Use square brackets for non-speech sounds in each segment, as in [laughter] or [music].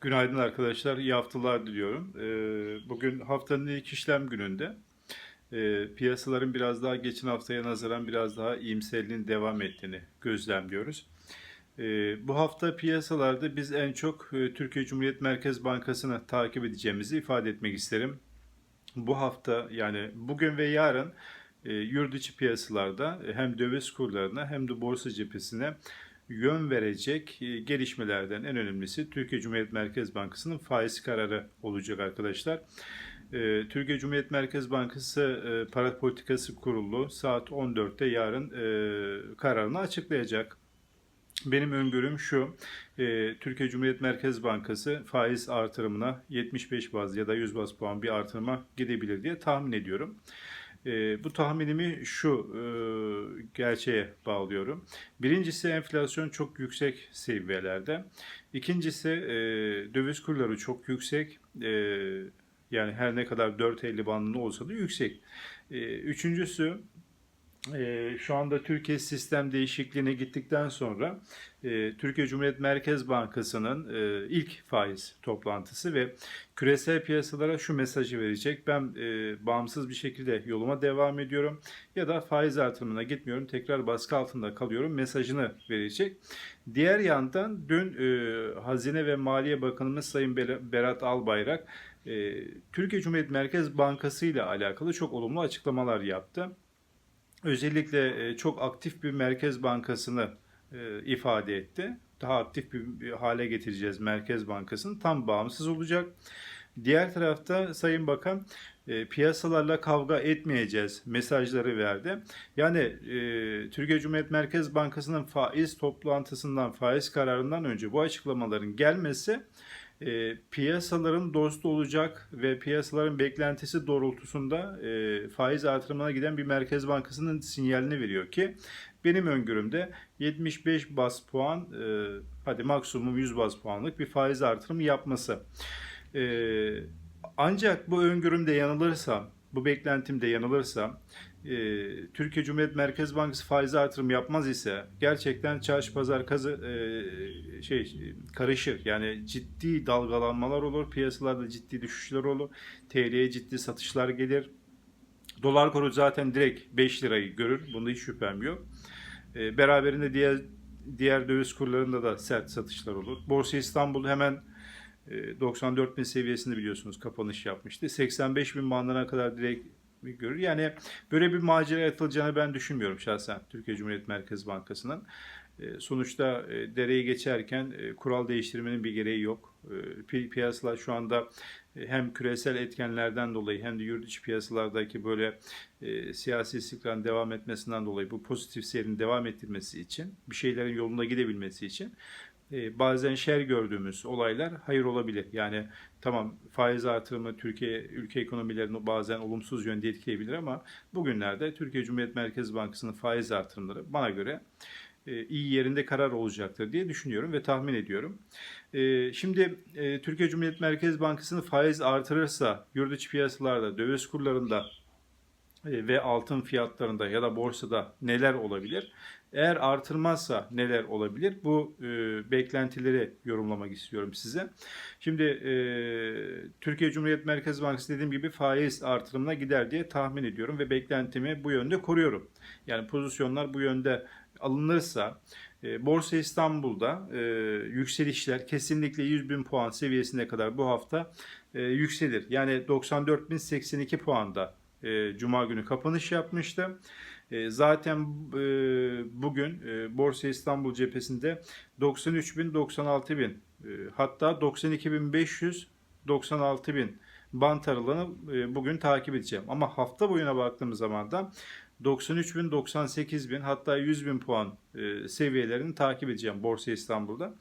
Günaydın arkadaşlar, iyi haftalar diliyorum. Ee, Bugün haftanın ilk işlem gününde. Ee, Piyasaların biraz daha geçen haftaya nazaran biraz daha iyimserliğin devam ettiğini gözlemliyoruz. Ee, Bu hafta piyasalarda biz en çok e, Türkiye Cumhuriyet Merkez Bankası'nı takip edeceğimizi ifade etmek isterim. Bu hafta yani bugün ve yarın e, yurt içi piyasalarda e, hem döviz kurlarına hem de borsa cephesine yön verecek e, gelişmelerden en önemlisi Türkiye Cumhuriyet Merkez Bankası'nın faiz kararı olacak arkadaşlar. E, Türkiye Cumhuriyet Merkez Bankası e, Para Politikası Kurulu saat 14'te yarın kararını açıklayacak. Benim öngörüm şu, Türkiye Cumhuriyet Merkez Bankası faiz artırımına 75 baz ya da 100 baz puan bir artırıma gidebilir diye tahmin ediyorum. E, bu tahminimi şu e, gerçeğe bağlıyorum. Birincisi enflasyon çok yüksek seviyelerde. İkincisi e, döviz kurları çok yüksek. E, yani her ne kadar 4.50 bandında olsa da yüksek. E, üçüncüsü e, şu anda Türkiye sistem değişikliğine gittikten sonra e, Türkiye Cumhuriyet Merkez Bankası'nın e, ilk faiz toplantısı ve küresel piyasalara şu mesajı verecek. Ben e, bağımsız bir şekilde yoluma devam ediyorum ya da faiz artırımına gitmiyorum tekrar baskı altında kalıyorum mesajını verecek. Diğer yandan dün Hazine ve Maliye Bakanımız Sayın Berat Albayrak Türkiye Cumhuriyet Merkez Bankası ile alakalı çok olumlu açıklamalar yaptı özellikle e, çok aktif bir merkez bankasını e, ifade etti. Daha aktif bir hale getireceğiz Merkez Bankası'nı. Tam bağımsız olacak. Diğer tarafta Sayın Bakan e, piyasalarla kavga etmeyeceğiz mesajları verdi. Yani Türkiye Cumhuriyet Merkez Bankası'nın faiz toplantısından, faiz kararından önce bu açıklamaların gelmesi e, piyasaların dostu olacak ve piyasaların beklentisi doğrultusunda e, faiz artırımına giden bir Merkez Bankası'nın sinyalini veriyor ki benim öngörümde 75 bas puan e, hadi maksimum 100 bas puanlık bir faiz artırımı yapması. E, ancak bu öngörümde yanılırsam, bu beklentimde yanılırsam e, Türkiye Cumhuriyet Merkez Bankası faiz artırım yapmaz ise gerçekten çarşı pazar kazı e, şey karışır. Yani ciddi dalgalanmalar olur, piyasalarda ciddi düşüşler olur, TL'ye ciddi satışlar gelir. Dolar kuru zaten direkt 5 lirayı görür. Bunda hiç şüphem yok. E, beraberinde diğer diğer döviz kurlarında da sert satışlar olur. Borsa İstanbul hemen e, 94 bin seviyesinde biliyorsunuz kapanış yapmıştı. 85 bin bandına kadar direkt bir görür. Yani böyle bir macera atılacağını ben düşünmüyorum şahsen Türkiye Cumhuriyet Merkez Bankası'nın. E, Sonuçta e, dereyi geçerken e, kural değiştirmenin bir gereği yok. E, pi- Piyasalar şu anda e, hem küresel etkenlerden dolayı hem de yurt içi piyasalardaki böyle e, siyasi istikrarın devam etmesinden dolayı bu pozitif seyrin devam ettirmesi için bir şeylerin yolunda gidebilmesi için e, bazen şer gördüğümüz olaylar hayır olabilir. Yani tamam faiz artırımı Türkiye ülke ekonomilerini bazen olumsuz yönde etkileyebilir ama bugünlerde Türkiye Cumhuriyet Merkez Bankası'nın faiz artırımları bana göre e, iyi yerinde karar olacaktır diye düşünüyorum ve tahmin ediyorum. E, Şimdi e, Türkiye Cumhuriyet Merkez Bankası'nın faiz artırırsa yurt içi piyasalarda, döviz kurlarında ve altın fiyatlarında ya da borsada neler olabilir? Eğer artırmazsa neler olabilir? Bu e, beklentileri yorumlamak istiyorum size. Şimdi e, Türkiye Cumhuriyet Merkez Bankası dediğim gibi faiz artırımına gider diye tahmin ediyorum ve beklentimi bu yönde koruyorum. Yani pozisyonlar bu yönde alınırsa e, Borsa İstanbul'da e, yükselişler kesinlikle 100 bin puan seviyesine kadar bu hafta e, yükselir. Yani 94.082 puanda e, Cuma günü kapanış yapmıştı. E, zaten e, bugün e, Borsa İstanbul cephesinde 93 bin, 96 bin, e, hatta 92 bin 500, 96 bin bant aralığını e, bugün takip edeceğim. Ama hafta boyuna baktığımız zaman da 93 bin, 98 bin hatta 100 bin puan e, seviyelerini takip edeceğim Borsa İstanbul'da.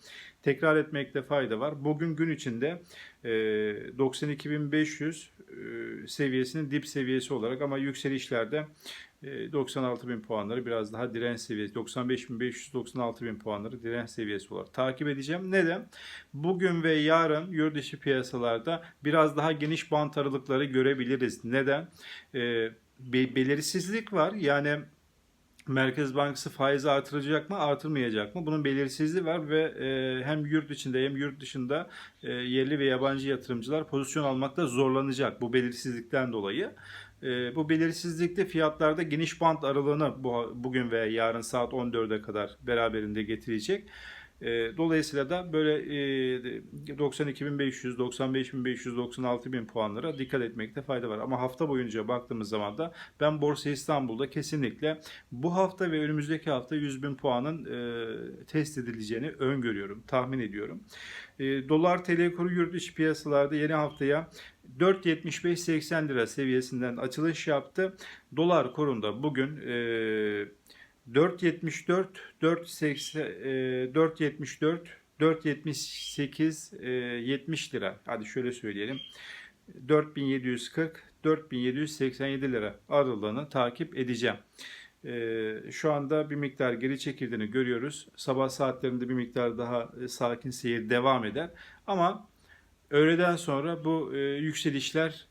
Tekrar etmekte fayda var. Bugün gün içinde e, 92.500 e, seviyesinin dip seviyesi olarak ama yükselişlerde e, 96 bin puanları biraz daha direnç seviyesi 95.500 96 bin puanları direnç seviyesi olarak takip edeceğim. Neden? Bugün ve yarın yurt dışı piyasalarda biraz daha geniş bant aralıkları görebiliriz. Neden? E, be- belirsizlik var. Yani Merkez Bankası faizi artıracak mı, artırmayacak mı? Bunun belirsizliği var ve e, hem yurt içinde hem yurt dışında e, yerli ve yabancı yatırımcılar pozisyon almakta zorlanacak bu belirsizlikten dolayı. E, bu belirsizlikte fiyatlarda geniş bant aralığını bu, bugün ve yarın saat 14'e kadar beraberinde getirecek. E, dolayısıyla da böyle e, 92.500, 95.500, 96.000 puanlara dikkat etmekte fayda var. Ama hafta boyunca baktığımız zaman da ben Borsa İstanbul'da kesinlikle bu hafta ve önümüzdeki hafta 100.000 puanın e, test edileceğini öngörüyorum, tahmin ediyorum. E, Dolar TL kuru yurt dışı piyasalarda yeni haftaya 4.75-80 lira seviyesinden açılış yaptı. Dolar kurunda bugün e, 4.74, 4.80, e, 4.74, 4.78, e, 70 lira. Hadi şöyle söyleyelim. 4740, 4787 lira aralığını takip edeceğim. E, şu anda bir miktar geri çekildiğini görüyoruz. Sabah saatlerinde bir miktar daha e, sakin seyir devam eder. Ama öğleden sonra bu e, yükselişler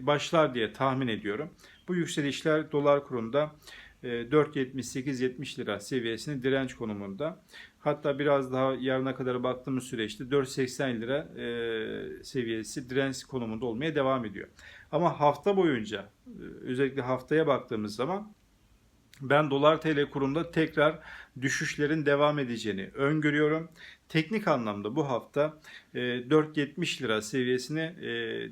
başlar diye tahmin ediyorum. Bu yükselişler dolar kurunda 4.78-70 lira seviyesini direnç konumunda. Hatta biraz daha yarına kadar baktığımız süreçte 4.80 lira e, seviyesi direnç konumunda olmaya devam ediyor. Ama hafta boyunca e, özellikle haftaya baktığımız zaman ben dolar TL kurunda tekrar düşüşlerin devam edeceğini öngörüyorum. Teknik anlamda bu hafta 4.70 lira seviyesini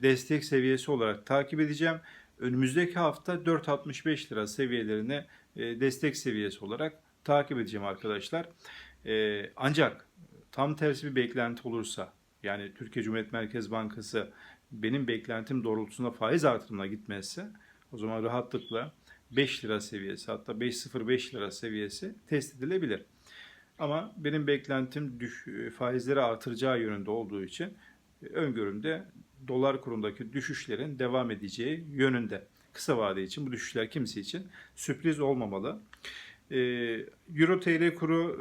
destek seviyesi olarak takip edeceğim. Önümüzdeki hafta 4.65 lira seviyelerine e, destek seviyesi olarak takip edeceğim arkadaşlar. E, ancak tam tersi bir beklenti olursa yani Türkiye Cumhuriyet Merkez Bankası benim beklentim doğrultusunda faiz artırımına gitmezse o zaman rahatlıkla 5 lira seviyesi hatta 5.05 lira seviyesi test edilebilir. Ama benim beklentim düş, faizleri artıracağı yönünde olduğu için öngörümde dolar kurundaki düşüşlerin devam edeceği yönünde kısa vade için bu düşüşler kimse için sürpriz olmamalı. Ee, Euro TL kuru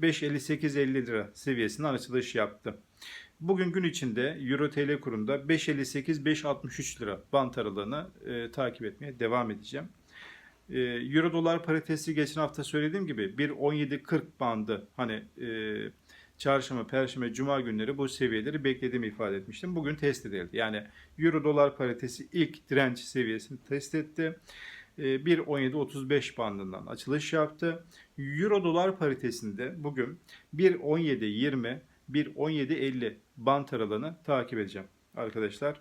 5.58-50 lira seviyesinden açılış yaptı. Bugün gün içinde Euro TL kurunda 5.58-5.63 lira bant aralığını e, takip etmeye devam edeceğim. E, Euro dolar paritesi geçen hafta söylediğim gibi 1.17.40 bandı hani e, çarşamba, perşembe, cuma günleri bu seviyeleri beklediğimi ifade etmiştim. Bugün test edildi. Yani euro dolar paritesi ilk direnç seviyesini test etti. 1.17.35 ee, bandından açılış yaptı. Euro dolar paritesinde bugün 1.17.20, 1.17.50 band aralığını takip edeceğim arkadaşlar.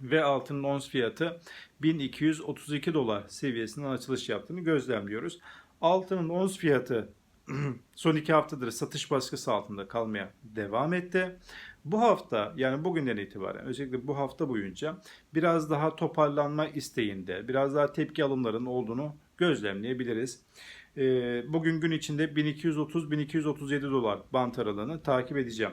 Ve altının ons fiyatı 1232 dolar seviyesinden açılış yaptığını gözlemliyoruz. Altının ons fiyatı [clears throat] son iki haftadır satış baskısı altında kalmaya devam etti. Bu hafta yani bugünden itibaren özellikle bu hafta boyunca biraz daha toparlanma isteğinde, biraz daha tepki alımların olduğunu gözlemleyebiliriz. Ee, bugün gün içinde 1230-1237 dolar bant aralığını takip edeceğim.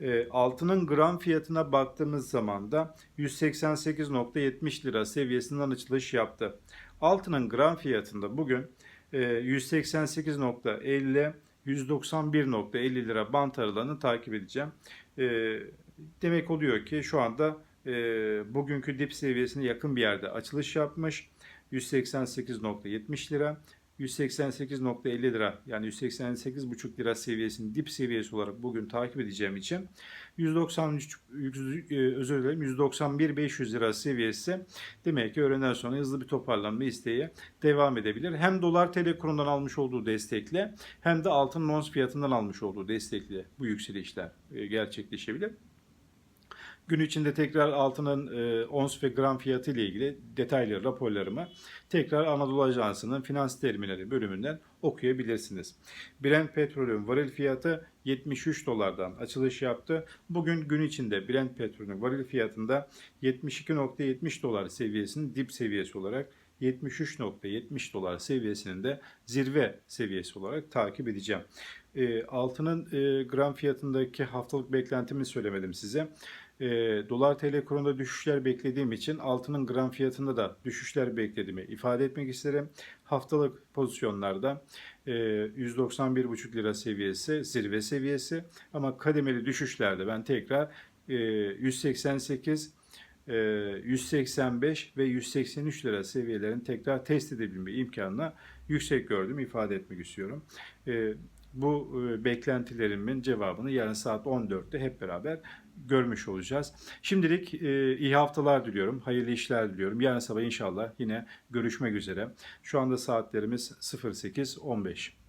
Ee, altının gram fiyatına baktığımız zaman da 188.70 lira seviyesinden açılış yaptı. Altının gram fiyatında bugün 188.50 ee, 191.50 lira bant aralığını takip edeceğim. Ee, demek oluyor ki şu anda e, bugünkü dip seviyesine yakın bir yerde açılış yapmış. 188.70 lira. 188.50 lira yani 188.5 lira seviyesinin dip seviyesi olarak bugün takip edeceğim için 193 e, özür dilerim 191.500 lira seviyesi demek ki öğleden sonra hızlı bir toparlanma isteği devam edebilir. Hem dolar TL kurundan almış olduğu destekle hem de altın ons fiyatından almış olduğu destekle bu yükselişler e, gerçekleşebilir. Gün içinde tekrar altının e, ons ve gram fiyatı ile ilgili detaylı raporlarımı tekrar Anadolu Ajansı'nın finans terminali bölümünden okuyabilirsiniz. Brent petrolün varil fiyatı 73 dolardan açılış yaptı. Bugün gün içinde Brent petrolün varil fiyatında 72.70 dolar seviyesinin dip seviyesi olarak 73.70 dolar seviyesinin de zirve seviyesi olarak takip edeceğim. E, altının e, gram fiyatındaki haftalık beklentimi söylemedim size e, dolar TL kurunda düşüşler beklediğim için altının gram fiyatında da düşüşler beklediğimi ifade etmek isterim. Haftalık pozisyonlarda e, 191,5 lira seviyesi zirve seviyesi ama kademeli düşüşlerde ben tekrar e, 188 185 e, ve 183 lira seviyelerin tekrar test edebilme imkanına yüksek gördüğümü ifade etmek istiyorum. Bu e, beklentilerimin cevabını yarın saat 14'te hep beraber görmüş olacağız. Şimdilik e, iyi haftalar diliyorum, hayırlı işler diliyorum. Yarın sabah inşallah yine görüşmek üzere. Şu anda saatlerimiz 08.15.